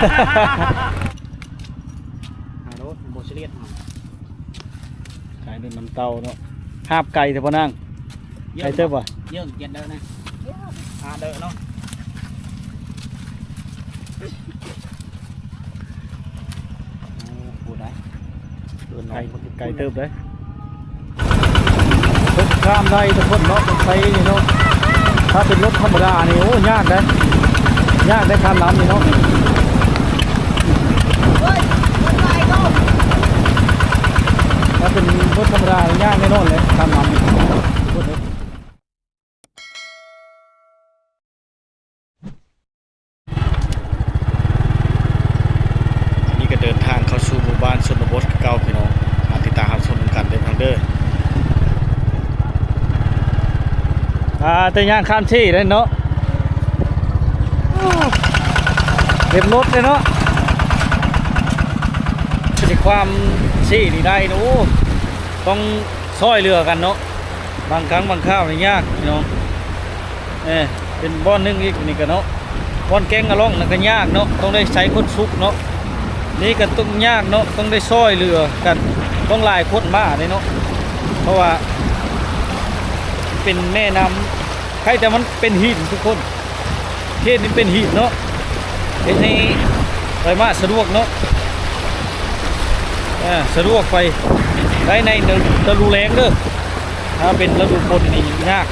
แล้วไปแล้วฮัลโหลโบเชเลียนขายด้วยน้ำเต้าเนาะหาบไก่เถอะพ่อนั่งไก่เติบว่ะเยอะเย็นเด้อนะอ่าเด้อเนาะพูดได้ไก่ไก่เติบเลยรถข้ามได้ทุกคนเนาะรถไฟนี่เนาะถ้าเป็นรถธรรมดานี่โอ้ยากนะยากได้ข้ามน้ำนี่เนาะ ถ้าเป็นรถธรรมดายากแน่นอนเลยข้ามน้ำนี่พูดเลยนี่ก็เดินทางเข้าสู่หมู่บ้านชนบทเก่าพี่น้องมาติดตามรับชมกันเดินทางเด้ออ่าแต่ย่างข้ามที่เลยเนาะเต็มรถเลยเนาะเป็นความ ชี่นี่ได้เนาะต้องซอยเรือกันเนาะบางครั้งบางข้าวนี่ยากพี่น้องเออเป็นบ้อนหนึ่งอีกนี่ก็เนาะบ้อนแกงกระล่องนั่นก็ยากเนาะต้องได้ใช้คนซุกเนาะนี่ก็ต้องยากเนาะต้องได้ซอยเรือกันต้องลายคนมาเลยเนาะเพราะว่าเป็นแม่น้ำใครแต่มันเป็นหินทุกคนเขตนี้เป็นหินเนาะเห็นให้ไปมาสะดวกเนาะ สะดวกไปได้ในฤดูแล้งเด้อถ้าเป็นฤดูฝนนี่ยาก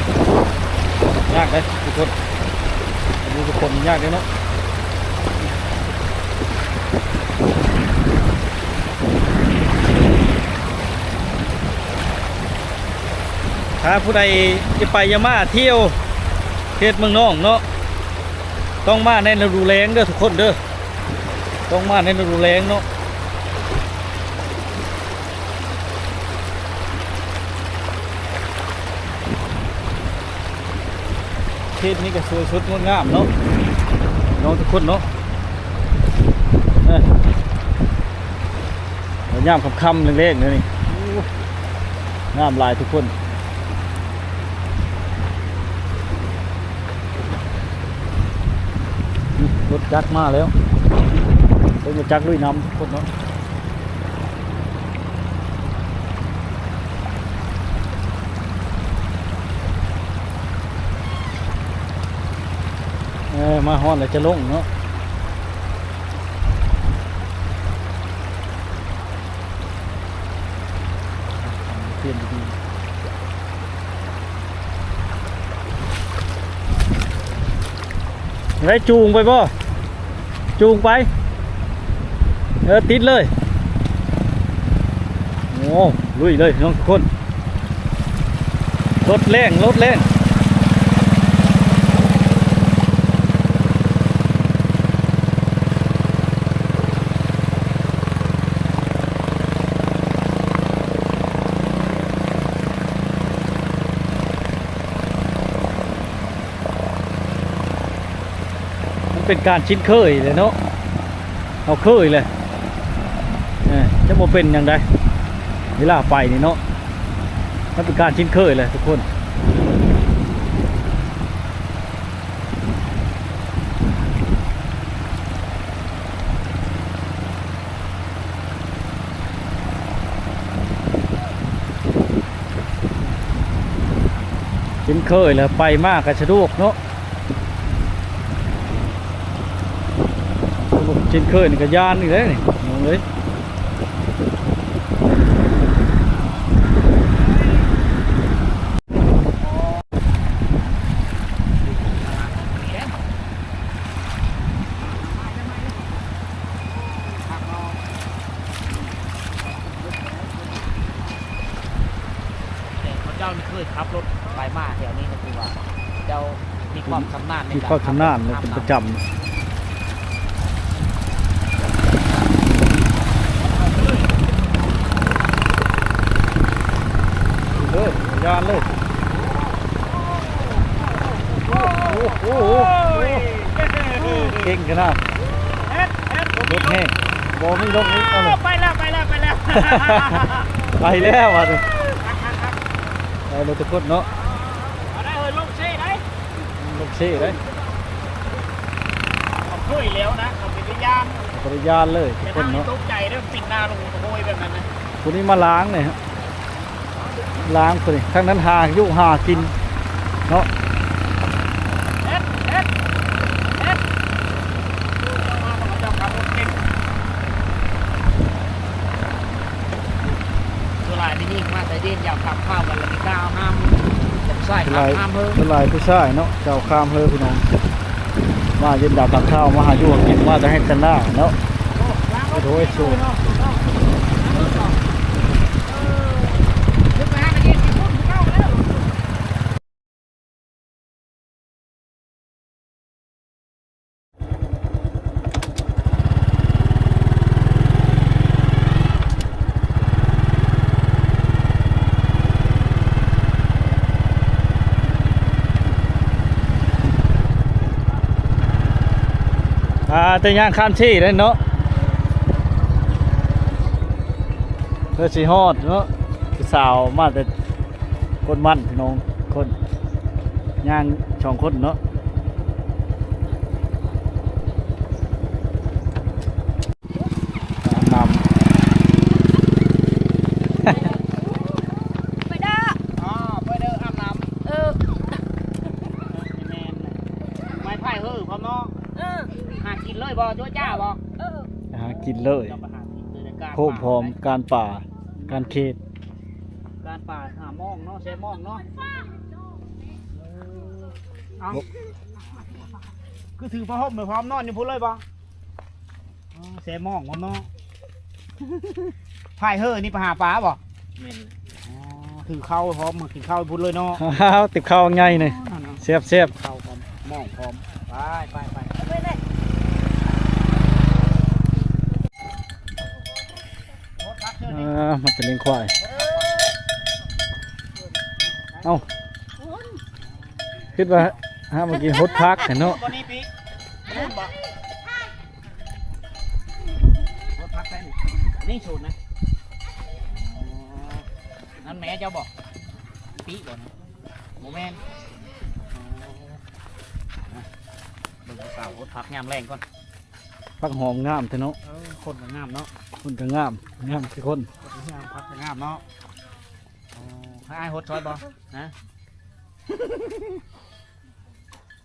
ยากเลยทุกคนฤดูฝนยากเลยเนาะถ้าผู้ใดจะไปยามาเที่ยวเขตเมืองนองเนาะต้องมาในฤดูแล้งเด้อทุกคนเด้อต้องมาในฤดูแล้งเนาะ เขตนี้ก็สวยสดงดงามเนาะน้องทุกคนเนาะเอ้ยแล้วย่ามคำๆเล็กๆเลยนี่งามลายทุกคนรถจักรมาแล้วเป็นรถจักรลุยน้ำทุกคนเนาะ อมาฮอนแล้วจะลงเนาะเปลี่ยนดีได้จูงไปบ่จูงไป เออติดเลย โอ้ลุยเลยน้องคนรถแรงรถแรง เป็นการชิ้นเคยเลยเนาะเอาเคยเลยเออจะโมเป็นย่างไรเวลาไปนี่เนาะมันเป็นการชิ้นเคยเลยทุกคนชิ้นเคยเลยไปมากกระสะดวกเนาะ ชินเคยนี่ก็ยานนี่เลยนี่มองเลยแต่พระเจ้านี่เคยขับรถไปมาแถวนี้ก็คือว่า เจ้ามีความชำนาญในมีการความชำนาญเลยขับเป็นำประจำเล ยยานเลยโอ้โหเก่งขนาดเฮ็ดเฮ็ดรถแห้งบอไม่รถนี้เอาเลยไปแล้วไปแล้วไปแล้วไปแล้วอะเลยไปเลยทุกคนเนาะเอาได้เฮ้ยลงเซ่ได้เซี่เลยเขาช่วยแล้วนะเขาเป็นพยานปริญาณเลยทุกแต่คนทางนี้เนาะตกใจเรื่องปิดหน้าลงโวยแบบนั้นนะคนนี้มาล้างเลยฮะ ล้างคนนี้ทั้งนั้นหาอยู่หากินเนาะเอ็ดเอ็ดเอ็ดเจ้ามาของเจ้าขับรถเก่งตัวลายนี่ยิ่งมากแต่เด่นอยากขับข้าวกันแล้วมีก้าวห้ามผมใส่เป็นขัไรบห้ามเพิ่มเป็นไรผู้ชายเนาะเจ้าข้ามเฮอพี่น้องมาเย็นดาวตักข้าวมาหาอยู่หากินมาจะให้กันหน้าเนาะโอ้ยสูขึ้นมาให้กันยืนที่พุ่นเข้าแล้ว อ่า แต่ย่างข้ามที่เลยเนาะเพื่อสีฮอดเนาะสาวมาแต่คนมั่นพี่น้องคนย่างช่องคนเนาะนำ ไปด้า อ๋อไปเด้ออาบน้ เออำแมนไม้ไผ่เฮ้อพร้อมเนาะ เออ หากินเลยบ่จ้าจ้าบ่ เออ หา กินเลยเจ้าไปหากินเลยในการโคบพร้อมการป่าการเขตการป่าหามองเนาะใช้มองเนาะเอาคือถือผ้าห่มไปพร้อมนอนอยู่พุ่นเลยบ่อ๋อใช้มองพร้อมเนาะไผ่เฮ้อนี่ไปหาปลาบ่เมนอ๋อถือเข้าวพร้อมมากินข้าวพุ่นเลยเนาะอ้าวติบข้าวง่ายเลยนั่นเนาะเสียบเสียบเข้าวพร้อมมองพร้อมไปไปไป ไปเลย รถพักเชิญ อ่ นี่า มันเป็นเลี้ยงควาย เอ้าคิดว่าฮะเมื่อกี้ฮดพักเห็นเนาะวันนี้ปีนู่นบ่รถพักได้นี่นี่สูตรนะอ๋อนั่นแม่เจ้าบอกปีบ่นะโมแมนอ๋ออะเบิ่งผู้สาวรถพักยามแรงก่อนพักหอมงามเถอะเนาะเออคนก็งามเนาะคนก็งามงามทุกคนคนก็ งามพักงามเนาะอ๋อให้อ้ายฮดซอยบ่นะ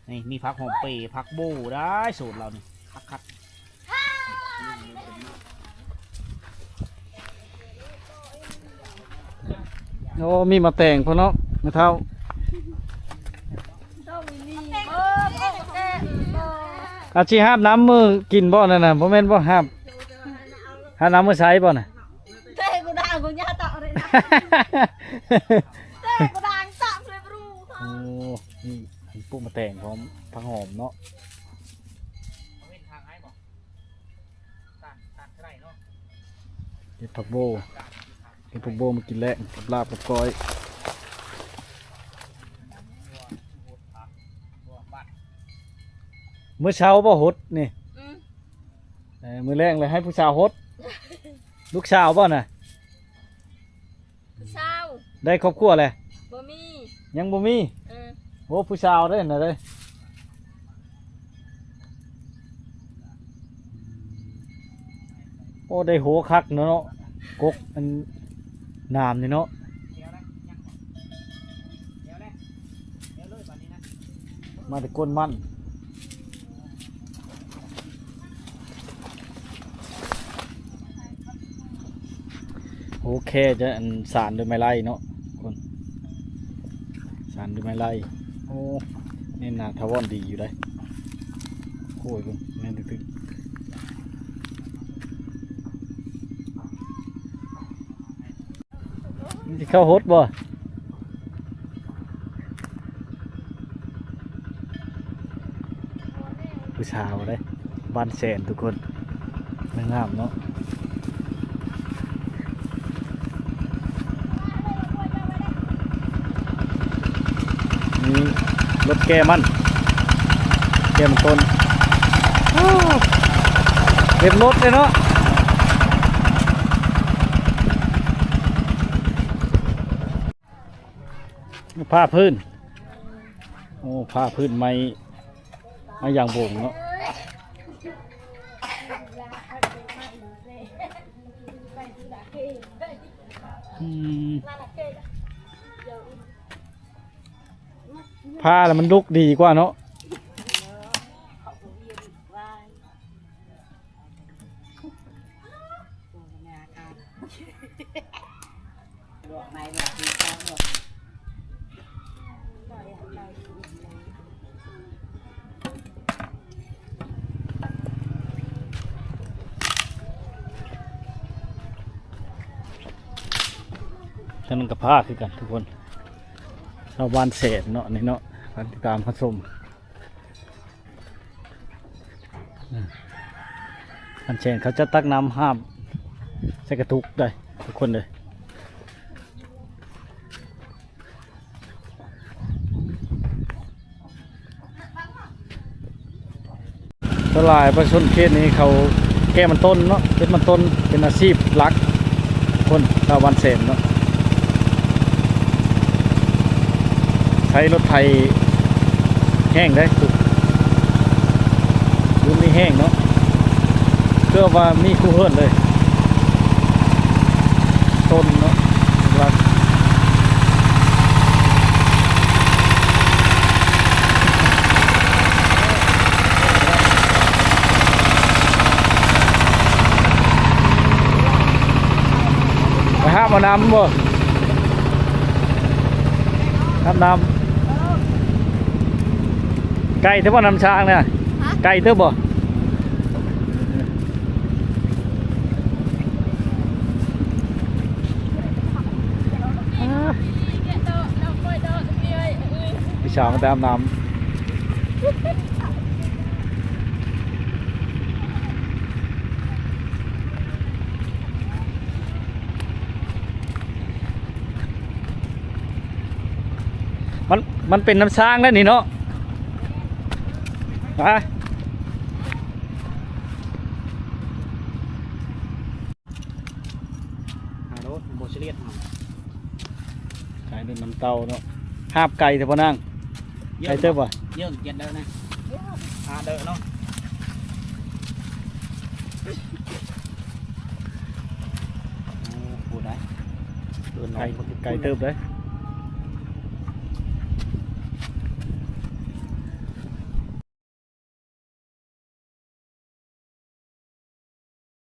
นี่มีพักหอมเปรย์พักบูได้สูตรเรานี่พักคักโอ้มีมาแต่งพอเนาะมาเท่าอาชีห้ามน้ำมือกินบ่นั่นน่ะบ่แม่นบ่ห้ามห้ามน้ำมือใช้บ่น่ะเต้กูด่ากูย่า ต่อเลยนะเต้กูด่าต่อเลยรู้โอ้นี่มีปุ๊มาแต่งพร้อมพักหอมเนาะเอาเว้นทางให้บอกตัดตัดเท่าไหร่เนาะเห็ดผักโบเห็ดผักโบมากินแล้วกับลาบกับก้อยบัวบัดมื้อเช้าบ่หดนี่อืมเออมื้อแรงเลยให้ผู้สาวหด ลูกสาวบ่น่ะเศร้า ได้ครอบครัวเลยบ่มียังบ่มีเออโอ้ผู้สาวได้น่ะเด้ยโอ้ได้โหคักเนาะกกอันนามนี่เนาะเดี๋ยวนะยังก่อนเดี๋ยวนะเดี๋ยวเลยบัดนี้นะมาแต่ก้นมันโอเคจะอันสารด้วยไม้ไล่เนาะ สารด้วยไม้ไล่โอ้นี่นาทาวอนดีอยู่ได้โอ้ยเพิ่งแม่นตึกๆนี่เข้าฮดบ่ผู้ชาวเลยบ้านแสนทุกคนไม่งามเนาะมี รถแก้มันแก้มันต้นอ้าวเต็มรถเลยเนาะผ้าพื้น โอ้ผ้าพื้นไม้ไม้ยางโบ่งเนาะอืม ผ้าแล้วมันลุกดีกว่าเนาะฉะนั้นกับผ้าคือกันทุกคน ชาวบ้านเศษเนาะนี่เนาะการติดตามผสมอันเชนเขาจะตักน้ำห้ามใส่กระทุกได้ทุกคนเลยสลายประชาชนเขตนี้เขาแก้มันต้นเนาะเป็นมันต้นเป็นอาชีพหลัก คนชาวบ้านเสมเนาะ ใช้รถไถแห้งได้สุดรุ่นนี้แห้งเนาะเพื่อว่ามีคู่เฮิรนเลย ต้นเนาะรักไปห้ามเอาน้ำบ่ห้ามน้ำ ไก่เท่าบ่น้ำช้างเนี่ยไก่เท่าบ่พี่ชาวมาตามน้ำมันมันเป็นน้ำช้างแล้วนี่เนาะไปหารถโบเชเลียนไก่เป็นน้ำเต้าเนาะ หาบไก่เท่าบ่นั่งไก่เท่าบ่เยอะเย็นเ